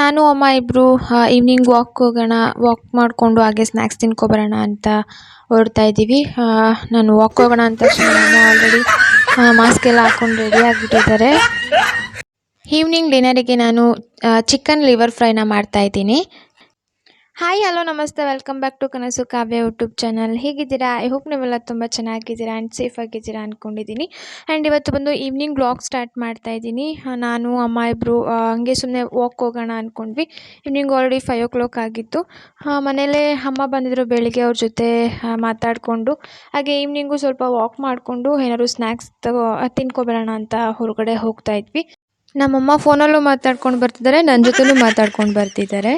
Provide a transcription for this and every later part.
ನಾನು, ಅಮ್ಮ ಇಬ್ಬರು ಈವ್ನಿಂಗ್ ವಾಕ್ ಹೋಗೋಣ ವಾಕ್ ಮಾಡಿಕೊಂಡು ಹಾಗೆ ಸ್ನ್ಯಾಕ್ಸ್ ತಿನ್ಕೊಬರೋಣ ಅಂತ ಹೊರಡ್ತಾ ಇದ್ದೀವಿ. ನಾನು ವಾಕ್ ಹೋಗೋಣ ಅಂತ ತಕ್ಷಣ ಆಲ್ರೆಡಿ ಮಾಸ್ಕ್ ಎಲ್ಲ ಹಾಕೊಂಡು ರೆಡಿ ಆಗಿಬಿಟ್ಟಿದ್ದಾರೆ. ಈವ್ನಿಂಗ್ ಡಿನ್ನರಿಗೆ ನಾನು ಚಿಕನ್ ಲಿವರ್ ಫ್ರೈನ ಮಾಡ್ತಾ ಇದ್ದೀನಿ. ಹಾಯ್ ಹಲೋ ನಮಸ್ತೆ. Welcome back to Kanasu Kavya YouTube channel ಹೇಗಿದ್ದೀರಾ? ಐ ಹೋಪ್ ನೀವೆಲ್ಲ ತುಂಬ ಚೆನ್ನಾಗಿದ್ದೀರಾ ಆ್ಯಂಡ್ ಸೇಫ್ ಆಗಿದ್ದೀರಾ ಅಂದ್ಕೊಂಡಿದ್ದೀನಿ ಆ್ಯಂಡ್ ಇವತ್ತು ಬಂದು ಈವ್ನಿಂಗ್ ಬ್ಲಾಗ್ ಸ್ಟಾರ್ಟ್ ಮಾಡ್ತಾ ಇದ್ದೀನಿ. ನಾನು, ಅಮ್ಮ ಇಬ್ಬರು ಹಂಗೆ ಸುಮ್ಮನೆ ವಾಕ್ ಹೋಗೋಣ ಅಂದ್ಕೊಂಡ್ವಿ evening already five o'clock ಆಗಿತ್ತು ಮನೇಲೇ ಅಮ್ಮ ಬಂದಿದ್ದರು ಬೆಳಿಗ್ಗೆ ಅವ್ರ ಜೊತೆ ಮಾತಾಡಿಕೊಂಡು. ಹಾಗೆ ಈವ್ನಿಂಗು ಸ್ವಲ್ಪ ವಾಕ್ ಮಾಡಿಕೊಂಡು ಏನಾದ್ರು ಸ್ನ್ಯಾಕ್ಸ್ ತಗೋ ತಿನ್ಕೊಬರೋಣ ಅಂತ ಹೊರಗಡೆ ಹೋಗ್ತಾ ಇದ್ವಿ. ನಮ್ಮಮ್ಮ ಫೋನಲ್ಲೂ ಮಾತಾಡ್ಕೊಂಡು ಬರ್ತಿದ್ದಾರೆ ನನ್ನ ಜೊತೆಲೂ ಮಾತಾಡ್ಕೊಂಡು ಬರ್ತಿದ್ದಾರೆ.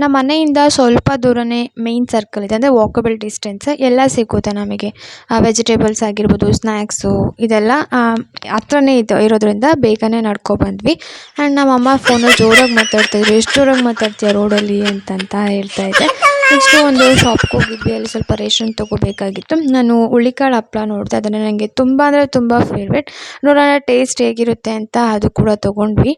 ನಮ್ಮ ಮನೆಯಿಂದ ಸ್ವಲ್ಪ ದೂರನೇ ಮೇಯ್ನ್ ಸರ್ಕಲ್ ಇದೆ, ಅಂದರೆ ವಾಕಬಲ್ ಡಿಸ್ಟೆನ್ಸ್ ಎಲ್ಲ ಸಿಗುತ್ತೆ ನಮಗೆ. ವೆಜಿಟೇಬಲ್ಸ್ ಆಗಿರ್ಬೋದು ಸ್ನ್ಯಾಕ್ಸು ಇದೆಲ್ಲ ಹತ್ರನೇ ಇದು ಇರೋದ್ರಿಂದ ಬೇಗನೆ ನಡ್ಕೊಬಂದ್ವಿ ಆ್ಯಂಡ್ ನಮ್ಮಮ್ಮ ಫೋನು ಜೋರಾಗಿ ಮಾತಾಡ್ತಿದ್ರು ಎಷ್ಟು ಜೋರಾಗಿ ಮಾತಾಡ್ತೀಯ ರೋಡಲ್ಲಿ ಅಂತಂತ ಹೇಳ್ತಾ ಇದ್ದೆ. ನೆಕ್ಸ್ಟು ಒಂದು ಶಾಪ್ಗೆ ಹೋಗಿದ್ವಿ, ಅಲ್ಲಿ ಸ್ವಲ್ಪ ರೇಷನ್ ತೊಗೋಬೇಕಾಗಿತ್ತು. ನಾನು ಹುಳಿಕಾಳು ಹಪ್ಪಳ ನೋಡಿದೆ ಅದನ್ನು ನನಗೆ ತುಂಬ ಅಂದರೆ ತುಂಬ ಫೇವ್ರೇಟ್ ನೋಡೋಣ ಟೇಸ್ಟ್ ಹೇಗಿರುತ್ತೆ ಅಂತ ಅದು ಕೂಡ ತೊಗೊಂಡ್ವಿ.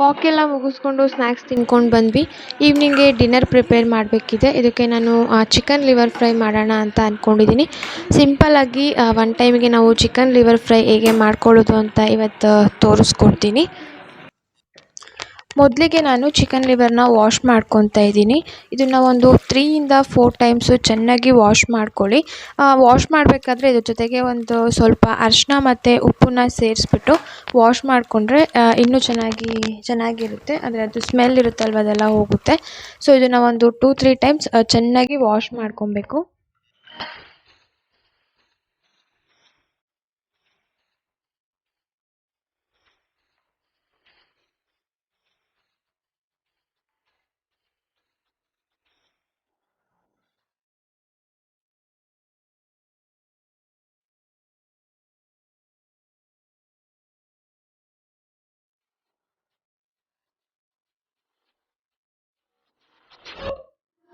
ವಾಕೆಲ್ಲ ಮುಗಿಸ್ಕೊಂಡು ಸ್ನ್ಯಾಕ್ಸ್ ತಿನ್ಕೊಂಡು ಬಂದ್ವಿ. ಈವ್ನಿಂಗ್ಗೆ ಡಿನ್ನರ್ ಪ್ರಿಪೇರ್ ಮಾಡಬೇಕಿದೆ. ಇದಕ್ಕೆ ನಾನು ಚಿಕನ್ ಲಿವರ್ ಫ್ರೈ ಮಾಡೋಣ ಅಂತ ಅಂದ್ಕೊಂಡಿದ್ದೀನಿ ಸಿಂಪಲ್ಲಾಗಿ ಒನ್ ಟೈಮಿಗೆ ನಾವು ಚಿಕನ್ ಲಿವರ್ ಫ್ರೈ ಹೇಗೆ ಮಾಡ್ಕೊಳ್ಳೋದು ಅಂತ ಇವತ್ತು ತೋರಿಸ್ಕೊಡ್ತೀನಿ. ಮೊದಲಿಗೆ ನಾನು ಚಿಕನ್ ಲಿವರ್ನ ವಾಶ್ ಮಾಡ್ಕೊತಾ ಇದ್ದೀನಿ. ಇದನ್ನು ಒಂದು ತ್ರೀಯಿಂದ ಫೋರ್ ಟೈಮ್ಸು ಚೆನ್ನಾಗಿ ವಾಶ್ ಮಾಡ್ಕೊಳ್ಳಿ. ವಾಶ್ ಮಾಡಬೇಕಾದ್ರೆ ಇದ್ರ ಜೊತೆಗೆ ಒಂದು ಸ್ವಲ್ಪ ಅರಿಶಿನ ಮತ್ತು ಉಪ್ಪನ್ನ ಸೇರಿಸ್ಬಿಟ್ಟು ವಾಶ್ ಮಾಡಿಕೊಂಡ್ರೆ ಇನ್ನೂ ಚೆನ್ನಾಗಿ, ಚೆನ್ನಾಗಿರುತ್ತೆ. ಅಂದರೆ ಅದು ಸ್ಮೆಲ್ ಇರುತ್ತಲ್ವ ಅದೆಲ್ಲ ಹೋಗುತ್ತೆ. ಸೊ ಇದನ್ನು ಒಂದು ಟೂ ತ್ರೀ ಟೈಮ್ಸ್ ಚೆನ್ನಾಗಿ ವಾಶ್ ಮಾಡ್ಕೊಬೇಕು.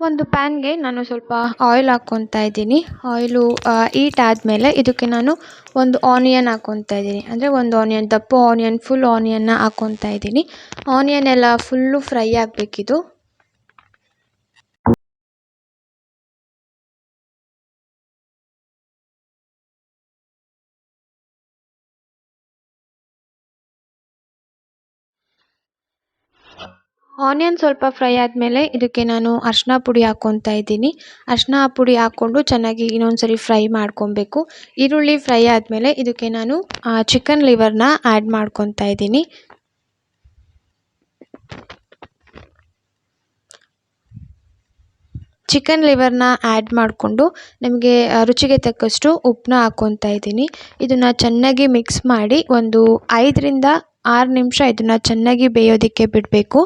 ಒಂದು ಪ್ಯಾನ್ಗೆ ನಾನು ಸ್ವಲ್ಪ ಆಯಿಲ್ ಹಾಕ್ಕೊತಾ ಇದ್ದೀನಿ. ಆಯಿಲು ಈಟ್ ಆದಮೇಲೆ ಇದಕ್ಕೆ ನಾನು ಒಂದು ಆನಿಯನ್ ಹಾಕ್ಕೊತಾ ಇದ್ದೀನಿ. ಅಂದರೆ ಒಂದು ಆನಿಯನ್, ದಪ್ಪ ಆನಿಯನ್, ಫುಲ್ ಆನಿಯನ್ನ ಹಾಕ್ಕೊತಾ ಇದ್ದೀನಿ. ಆನಿಯನ್ ಎಲ್ಲ ಫುಲ್ಲು ಫ್ರೈ ಆಗಬೇಕಿದು. ಆನಿಯನ್ ಸ್ವಲ್ಪ ಫ್ರೈ ಆದಮೇಲೆ ಇದಕ್ಕೆ ನಾನು ಅರಿಶಿನ ಪುಡಿ ಹಾಕ್ಕೊತಾ ಇದ್ದೀನಿ. ಅರಿಶಿನ ಪುಡಿ ಹಾಕ್ಕೊಂಡು ಚೆನ್ನಾಗಿ ಇನ್ನೊಂದು ಸರಿ ಫ್ರೈ ಮಾಡ್ಕೊಬೇಕು ಈರುಳ್ಳಿ ಫ್ರೈ ಆದಮೇಲೆ ಇದಕ್ಕೆ ನಾನು ಚಿಕನ್ ಲಿವರ್ನ ಆ್ಯಡ್ ಮಾಡ್ಕೊತಾ ಇದ್ದೀನಿ. ಚಿಕನ್ ಲಿವರ್ನ ಆ್ಯಡ್ ಮಾಡಿಕೊಂಡು ನಿಮಗೆ ರುಚಿಗೆ ತಕ್ಕಷ್ಟು ಉಪ್ಪನ್ನ ಹಾಕ್ಕೊತಾ ಇದ್ದೀನಿ. ಇದನ್ನು ಚೆನ್ನಾಗಿ ಮಿಕ್ಸ್ ಮಾಡಿ ಒಂದು ಐದರಿಂದ ಆರು ನಿಮಿಷ ಇದನ್ನು ಚೆನ್ನಾಗಿ ಬೇಯೋದಕ್ಕೆ ಬಿಡಬೇಕು.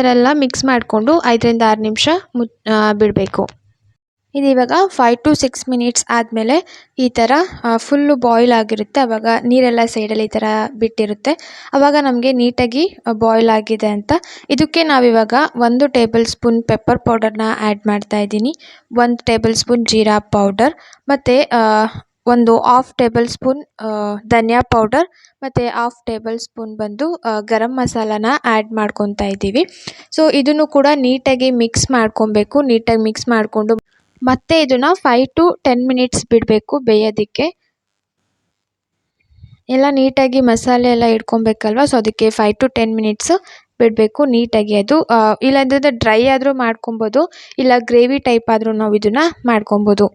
ಥರ ಎಲ್ಲ ಮಿಕ್ಸ್ ಮಾಡಿಕೊಂಡು ಐದರಿಂದ ಆರು ನಿಮಿಷ ಮು ಬಿಡಬೇಕು. ಇದು ಫೈವ್ ಟು ಸಿಕ್ಸ್ ಮಿನಿಟ್ಸ್ ಆದಮೇಲೆ ಈ ಥರ ಫುಲ್ಲು ಬಾಯ್ಲ್ ಆಗಿರುತ್ತೆ. ಆವಾಗ ನೀರೆಲ್ಲ ಸೈಡಲ್ಲಿ ಈ ಥರ ಬಿಟ್ಟಿರುತ್ತೆ. ಆವಾಗ ನಮಗೆ ನೀಟಾಗಿ ಬಾಯ್ಲ್ ಆಗಿದೆ ಅಂತ. ಇದಕ್ಕೆ ನಾವಿವಾಗ ಒಂದು ಟೇಬಲ್ ಸ್ಪೂನ್ ಪೆಪ್ಪರ್ ಪೌಡರ್ನ ಆ್ಯಡ್ ಮಾಡ್ತಾ ಇದ್ದೀನಿ. ಒಂದು ಟೇಬಲ್ ಸ್ಪೂನ್ ಜೀರಾ ಪೌಡರ್ ಮತ್ತು ಒಂದು ಹಾಫ್ ಟೇಬಲ್ ಸ್ಪೂನ್ ಧನಿಯಾ ಪೌಡರ್ ಮತ್ತು ಆಫ್ ಟೇಬಲ್ ಸ್ಪೂನ್ ಬಂದು ಗರಂ ಮಸಾಲಾನ ಆ್ಯಡ್ ಮಾಡ್ಕೊತಾ ಇದ್ದೀವಿ. ಸೊ ಇದನ್ನು ಕೂಡ ನೀಟಾಗಿ ಮಿಕ್ಸ್ ಮಾಡ್ಕೊಬೇಕು. ನೀಟಾಗಿ ಮಿಕ್ಸ್ ಮಾಡಿಕೊಂಡು ಮತ್ತೆ ಇದನ್ನು ಫೈವ್ ಟು ಟೆನ್ ಮಿನಿಟ್ಸ್ ಬಿಡಬೇಕು ಬೇಯೋದಕ್ಕೆ. ಎಲ್ಲ ನೀಟಾಗಿ ಮಸಾಲೆ ಎಲ್ಲ ಇಟ್ಕೊಬೇಕಲ್ವ? ಸೊ ಅದಕ್ಕೆ ಫೈವ್ ಟು ಟೆನ್ ಮಿನಿಟ್ಸ್ ಬಿಡಬೇಕು ನೀಟಾಗಿ ಅದು. ಇಲ್ಲಾಂದ್ರೆ ಡ್ರೈ ಆದರೂ ಮಾಡ್ಕೊಬೋದು, ಇಲ್ಲ ಗ್ರೇವಿ ಟೈಪ್ ಆದರೂ ನಾವು ಇದನ್ನು ಮಾಡ್ಕೊಬೋದು.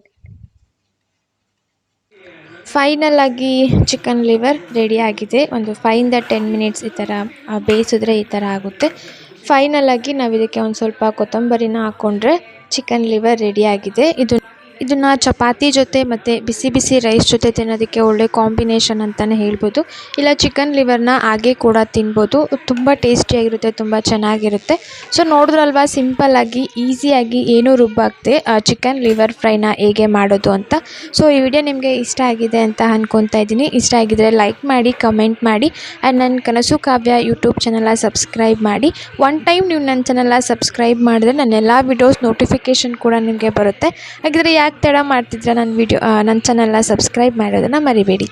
ಫೈನಲ್ ಆಗಿ ಚಿಕನ್ ಲಿವರ್ ರೆಡಿ ಆಗಿದೆ. ಒಂದು ಫೈಯಿಂದ ಟೆನ್ ಮಿನಿಟ್ಸ್ ಈ ಥರ ಬೇಯಿಸಿದ್ರೆ ಈ ಥರ ಆಗುತ್ತೆ. ಫೈನಲ್ ಆಗಿ ನಾವು ಇದಕ್ಕೆ ಒಂದು ಸ್ವಲ್ಪ ಕೊತ್ತಂಬರಿನ ಹಾಕ್ಕೊಂಡ್ರೆ ಚಿಕನ್ ಲಿವರ್ ರೆಡಿ ಆಗಿದೆ. ಇದು ಇದನ್ನು ಚಪಾತಿ ಜೊತೆ ಮತ್ತು ಬಿಸಿ ಬಿಸಿ ರೈಸ್ ಜೊತೆ ತಿನ್ನೋದಕ್ಕೆ ಒಳ್ಳೆ ಕಾಂಬಿನೇಷನ್ ಅಂತಲೇ ಹೇಳ್ಬೋದು. ಇಲ್ಲ ಚಿಕನ್ ಲಿವರ್ನ ಹಾಗೆ ಕೂಡ ತಿನ್ಬೋದು. ತುಂಬ ಟೇಸ್ಟಿಯಾಗಿರುತ್ತೆ ತುಂಬ ಚೆನ್ನಾಗಿರುತ್ತೆ. ಸೊ ನೋಡಿದ್ರಲ್ವಾ ಸಿಂಪಲ್ಲಾಗಿ ಈಸಿಯಾಗಿ ಏನೂ ರುಬ್ಬಾಗದೆ ಚಿಕನ್ ಲಿವರ್ ಫ್ರೈನ ಹೇಗೆ ಮಾಡೋದು ಅಂತ. ಸೊ ಈ ವಿಡಿಯೋ ನಿಮಗೆ ಇಷ್ಟ ಆಗಿದೆ ಅಂತ ಅಂದ್ಕೊತಾ ಇದ್ದೀನಿ. ಇಷ್ಟ ಆಗಿದ್ರೆ ಲೈಕ್ ಮಾಡಿ ಕಮೆಂಟ್ ಮಾಡಿ ಆ್ಯಂಡ್ ನನ್ನ ಕನಸು ಕಾವ್ಯ ಯೂಟ್ಯೂಬ್ ಚಾನಲ್ನ ಸಬ್ಸ್ಕ್ರೈಬ್ ಮಾಡಿ. ಒನ್ ಟೈಮ್ ನೀವು ನನ್ನ ಚಾನಲ್ನ ಸಬ್ಸ್ಕ್ರೈಬ್ ಮಾಡಿದ್ರೆ ನನ್ನ ಎಲ್ಲ ವಿಡಿಯೋಸ್ ನೋಟಿಫಿಕೇಶನ್ ಕೂಡ ನಿಮಗೆ ಬರುತ್ತೆ. ಹಾಗಿದ್ರೆ ಯಾಕೆ ತಡ ಮಾಡ್ತಿದ್ರೆ ನನ್ನ ವಿಡಿಯೋ ನನ್ನ ಚಾನಲ್ನ ಸಬ್ಸ್ಕ್ರೈಬ್ ಮಾಡೋದನ್ನು ಮರಿಬೇಡಿ.